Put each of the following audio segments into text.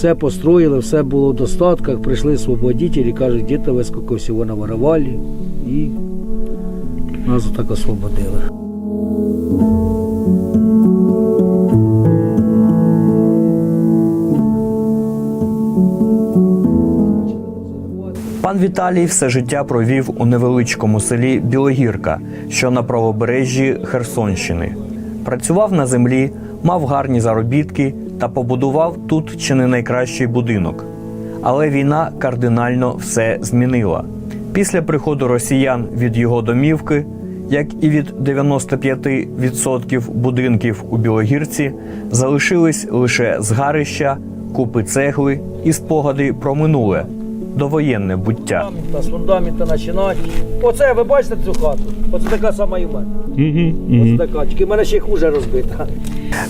Все построїли, все було в достатках, прийшли освободителі, кажуть, діти ви скільки всього наворовали. І нас так освободили. Пан Віталій все життя провів у невеличкому селі Білогірка, що на правобережжі Херсонщини. Працював на землі, мав гарні заробітки та побудував тут чи не найкращий будинок. Але війна кардинально все змінила. Після приходу росіян від його домівки, як і від 95% будинків у Білогірці, залишились лише згарища, купи цегли і спогади про минуле довоєнне буття. З фундамента починати. Оце ви бачите цю хату? Оце така сама і в мене. Оце така, тільки в мене ще хуже розбита.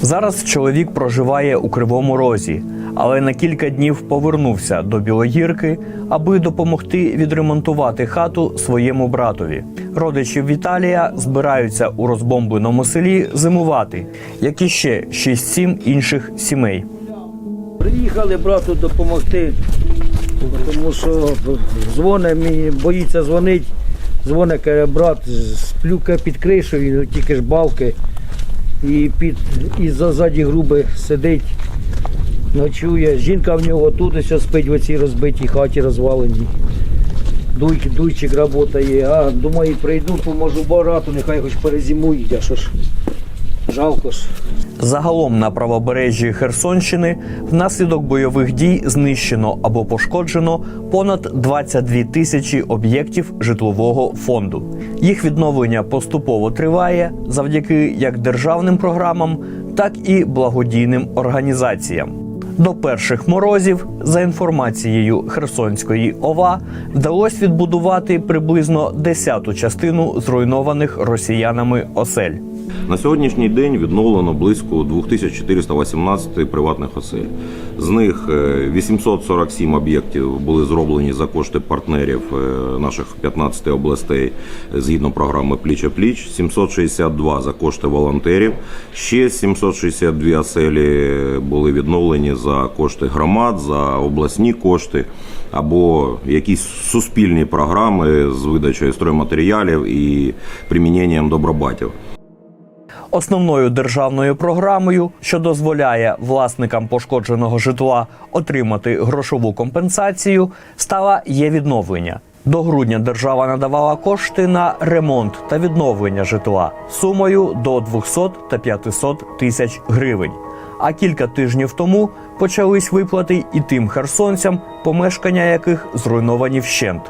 Зараз чоловік проживає у Кривому Розі, але на кілька днів повернувся до Білогірки, аби допомогти відремонтувати хату своєму братові. Родичі Віталія збираються у розбомбленому селі зимувати, як і ще 6-7 інших сімей. Приїхали брату допомогти, тому що дзвонить мені, боїться. Дзвонить, каже, брат, сплюка під кришею, тільки ж балки. І під і ззаді груби сидить, ночує. Жінка в нього тут ось спить в цій розбитій хаті розваленій. Дуй, дуйчик працює. А думаю, прийду, поможу брату, нехай хоч перезимують, а що ж. Жалко ж. Загалом на правобережжі Херсонщини внаслідок бойових дій знищено або пошкоджено понад 22 тисячі об'єктів житлового фонду. Їх відновлення поступово триває завдяки як державним програмам, так і благодійним організаціям. До перших морозів, за інформацією Херсонської ОВА, вдалося відбудувати приблизно десяту частину зруйнованих росіянами осель. На сьогоднішній день відновлено близько 2418 приватних осель. З них е, 847 об'єктів були зроблені за кошти партнерів е, наших 15 областей е, згідно програми Пліч о пліч, 762 за кошти волонтерів. Ще 762 оселі були відновлені за кошти громад, за обласні кошти або якісь суспільні програми з видачею стройматеріалів і приміненням добробатів. Основною державною програмою, що дозволяє власникам пошкодженого житла отримати грошову компенсацію, стала є відновлення. До грудня держава надавала кошти на ремонт та відновлення житла сумою до 200 та 500 тисяч гривень. А кілька тижнів тому почались виплати і тим херсонцям, помешкання яких зруйновані вщент.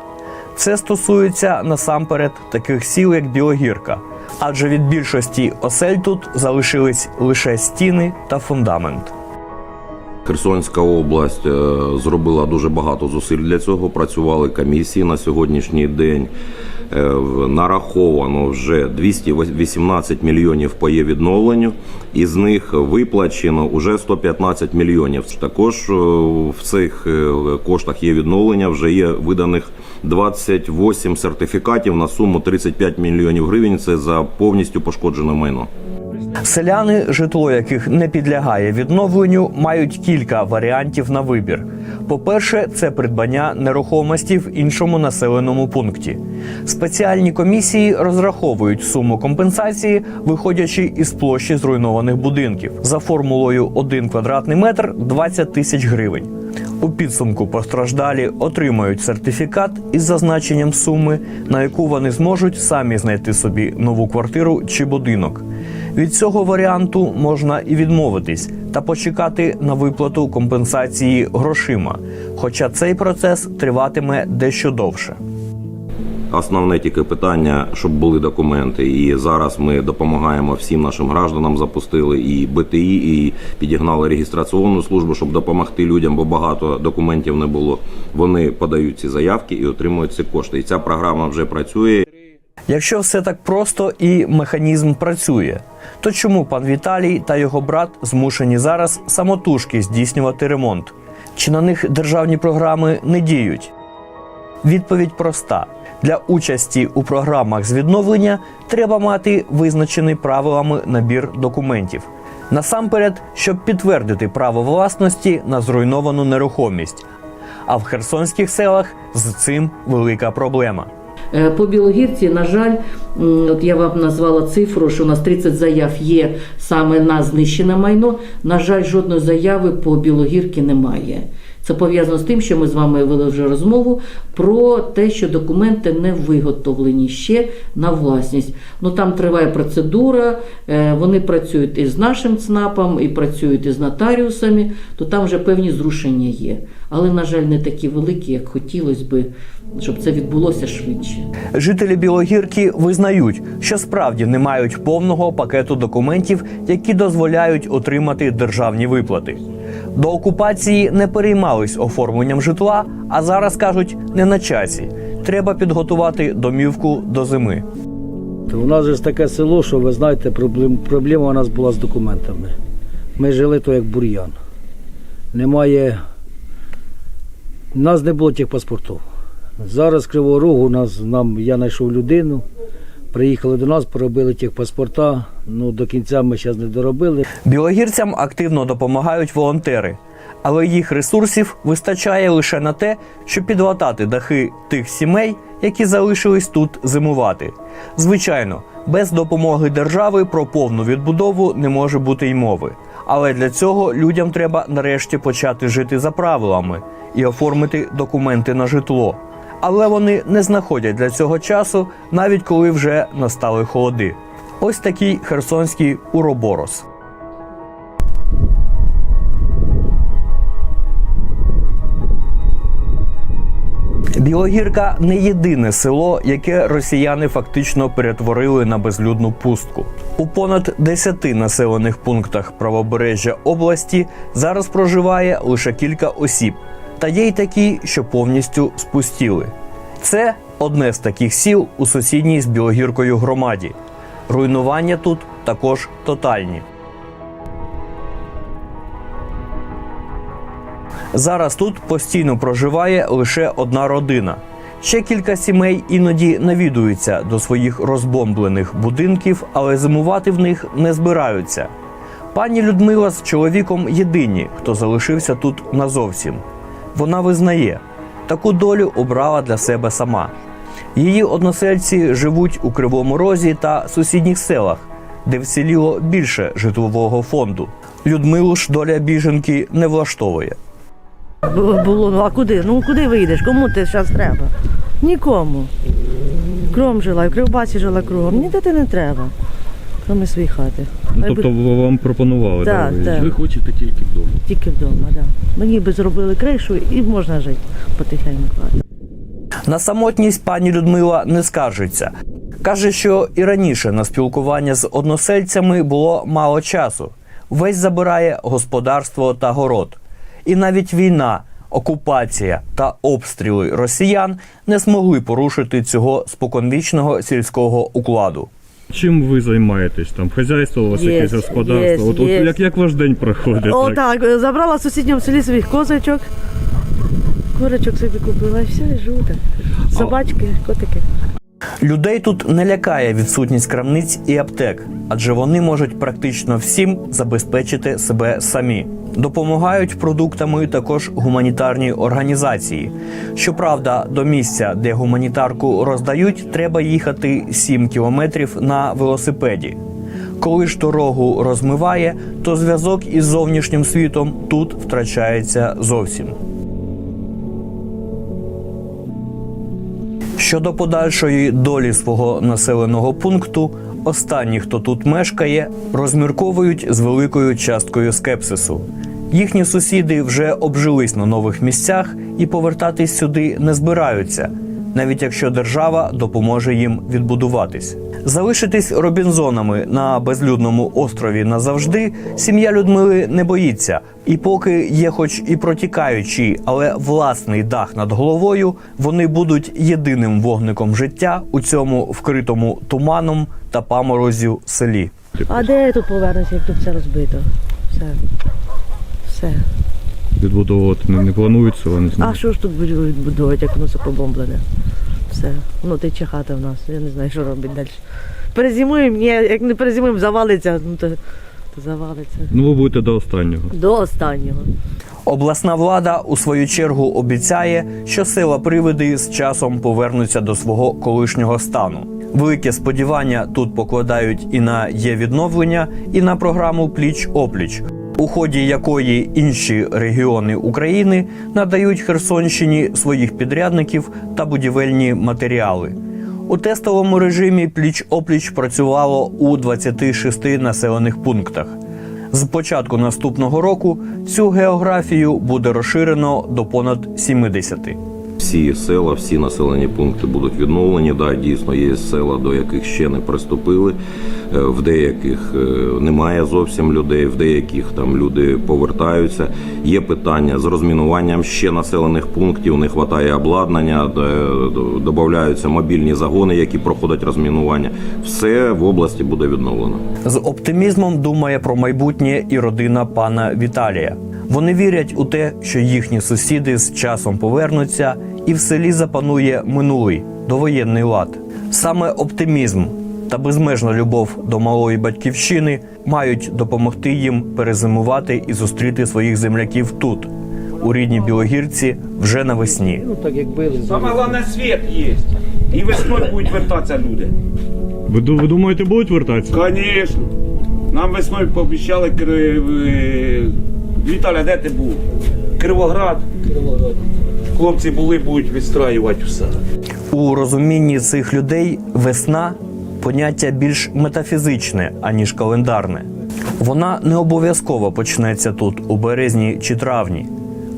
Це стосується насамперед таких сіл, як Білогірка, адже від більшості осель тут залишились лише стіни та фундамент. Херсонська область е, зробила дуже багато зусиль для цього. Працювали комісії на сьогоднішній день. Е, Нараховано вже 218 мільйонів по є відновленню, із них виплачено вже 115 мільйонів. Також е, в цих коштах є відновлення. Вже є виданих 28 сертифікатів на суму 35 мільйонів гривень. Це за повністю пошкоджене майно. Селяни, житло яких не підлягає відновленню, мають кілька варіантів на вибір. По-перше, це придбання нерухомості в іншому населеному пункті. Спеціальні комісії розраховують суму компенсації, виходячи із площі зруйнованих будинків за формулою 1 квадратний метр 20 тисяч гривень. У підсумку постраждалі отримають сертифікат із зазначенням суми, на яку вони зможуть самі знайти собі нову квартиру чи будинок. Від цього варіанту можна і відмовитись та почекати на виплату компенсації грошима, хоча цей процес триватиме дещо довше. Основне тільки питання, щоб були документи. І зараз ми допомагаємо всім нашим гражданам. Запустили і БТІ, і підігнали реєстраційну службу, щоб допомогти людям, бо багато документів не було. Вони подають ці заявки і отримують ці кошти. І ця програма вже працює. Якщо все так просто і механізм працює, то чому пан Віталій та його брат змушені зараз самотужки здійснювати ремонт? Чи на них державні програми не діють? Відповідь проста: для участі у програмах з відновлення треба мати визначений правилами набір документів. Насамперед, щоб підтвердити право власності на зруйновану нерухомість. А в херсонських селах з цим велика проблема. Е, По Білогірці, на жаль, от я вам назвала цифру, що у нас 30 заяв є саме на знищене майно. На жаль, жодної заяви по Білогірці немає. Це пов'язано з тим, що ми з вами вели вже розмову про те, що документи не виготовлені ще на власність. Ну там триває процедура, е, вони працюють і з нашим ЦНАПом, і працюють із нотаріусами, то там вже певні зрушення є. Але, на жаль, не такі великі, як хотілося би, щоб це відбулося швидше. Жителі Білогірки визнають, що справді не мають повного пакету документів, які дозволяють отримати державні виплати. До окупації не переймались оформленням житла, а зараз кажуть не на часі. Треба підготувати домівку до зими. У нас же таке село, що ви знаєте, проблем, проблема у нас була з документами. Ми жили то як бур'ян. Немає. У нас не було тих паспортів. Зараз з Кривого Рогу нас, нам, я знайшов людину, приїхали до нас, поробили тих паспорта. Ну, до кінця ми зараз не доробили. Білогірцям активно допомагають волонтери, але їх ресурсів вистачає лише на те, щоб підлатати дахи тих сімей, які залишились тут зимувати. Звичайно, без допомоги держави про повну відбудову не може бути й мови. Але для цього людям треба нарешті почати жити за правилами і оформити документи на житло. Але вони не знаходять для цього часу, навіть коли вже настали холоди. Ось такий херсонський уроборос. Білогірка не єдине село, яке росіяни фактично перетворили на безлюдну пустку. У понад 10 населених пунктах правобережжя області зараз проживає лише кілька осіб, та є й такі, що повністю спустіли. Це одне з таких сіл у сусідній з Білогіркою громаді. Руйнування тут також тотальні. Зараз тут постійно проживає лише одна родина. Ще кілька сімей іноді навідуються до своїх розбомблених будинків, але зимувати в них не збираються. Пані Людмила з чоловіком єдині, хто залишився тут назовсім. Вона визнає, таку долю обрала для себе сама. Її односельці живуть у Кривому Розі та сусідніх селах, де вціліло більше житлового фонду. Людмилу ж доля біженки не влаштовує. Було, ну а куди? Ну куди вийдеш? Кому ти зараз треба? Нікому. Кром жила, і Кривбасі жила кругом. Ніде ти не треба. Крім своїй хати. Ну, тобто ви- вам пропонували Так, да, виїзд? Ви хочете тільки вдома. Тільки вдома, так. Да. Мені би зробили кришу і можна жити потихеньку. На самотність пані Людмила не скаржиться. Каже, що і раніше на спілкування з односельцями було мало часу. Весь забирає господарство та город. І навіть війна, окупація та обстріли росіян не змогли порушити цього споконвічного сільського укладу. Чим ви займаєтесь? Там хазяйство у вас Є, якесь господарство? є, от, от є. як, як ваш день проходить? О, так? так, забрала в сусідньому селі своїх козочок. Курочок собі купила і все, і живу так. Собачки, котики. Людей тут не лякає відсутність крамниць і аптек, адже вони можуть практично всім забезпечити себе самі. Допомагають продуктами також гуманітарні організації. Щоправда, до місця, де гуманітарку роздають, треба їхати 7 кілометрів на велосипеді. Коли ж дорогу розмиває, то зв'язок із зовнішнім світом тут втрачається зовсім. Щодо подальшої долі свого населеного пункту, останні, хто тут мешкає, розмірковують з великою часткою скепсису. Їхні сусіди вже обжились на нових місцях і повертатись сюди не збираються, навіть якщо держава допоможе їм відбудуватись. Залишитись робінзонами на безлюдному острові назавжди сім'я Людмили не боїться. І поки є, хоч і протікаючий, але власний дах над головою, вони будуть єдиним вогником життя у цьому вкритому туманом та паморозю селі. А де тут повернуся, як тут все розбито? Все. Все. Відбудовувати не, не планується, але не знаю. А що ж тут будуть відбудовувати, як воно все побомблене? Все. Ну тече хата в нас. Я не знаю, що робити далі. Перезимуємо, ні, як не перезимуємо, завалиться, ну то то завалиться. Ну ви будете до останнього. До останнього. Обласна влада у свою чергу обіцяє, що села привиди з часом повернуться до свого колишнього стану. Велике сподівання тут покладають і на є відновлення, і на програму Пліч опліч, у ході якої інші регіони України надають Херсонщині своїх підрядників та будівельні матеріали. У тестовому режимі пліч опліч працювало у 26 населених пунктах. З початку наступного року цю географію буде розширено до понад 70. Всі села, всі населені пункти будуть відновлені. Да, дійсно є села, до яких ще не приступили. Е, В деяких е, немає зовсім людей, в деяких там люди повертаються. Є питання з розмінуванням ще населених пунктів. Не вистачає обладнання, додаються мобільні загони, які проходять розмінування. Все в області буде відновлено. З оптимізмом думає про майбутнє і родина пана Віталія. Вони вірять у те, що їхні сусіди з часом повернуться, і в селі запанує минулий довоєнний лад. Саме оптимізм та безмежна любов до малої батьківщини мають допомогти їм перезимувати і зустріти своїх земляків тут, у рідній Білогірці, вже навесні. Ну так як били. Саме головне світ є. І весною будуть вертатися люди. Ви, ви думаєте, будуть вертатися? Звісно. Нам весною пообіцяли Кри... е, Віталя, де ти був? Кривоград. Хлопці були, будуть відстраювати все. У розумінні цих людей весна поняття більш метафізичне, аніж календарне. Вона не обов'язково почнеться тут у березні чи травні,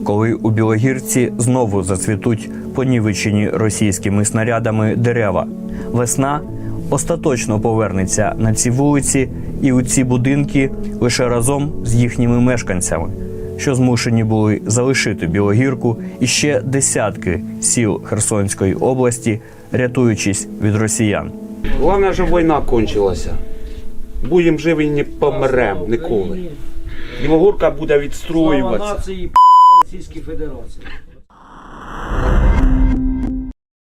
коли у Білогірці знову зацвітуть понівечені російськими снарядами дерева. Весна остаточно повернеться на ці вулиці і у ці будинки лише разом з їхніми мешканцями, що змушені були залишити Білогірку і ще десятки сіл Херсонської області, рятуючись від росіян. Головне, щоб війна кончилася. Будемо живі, не помремо ніколи. Білогорка буде Слава відстроюватися. нації Російській Федерації.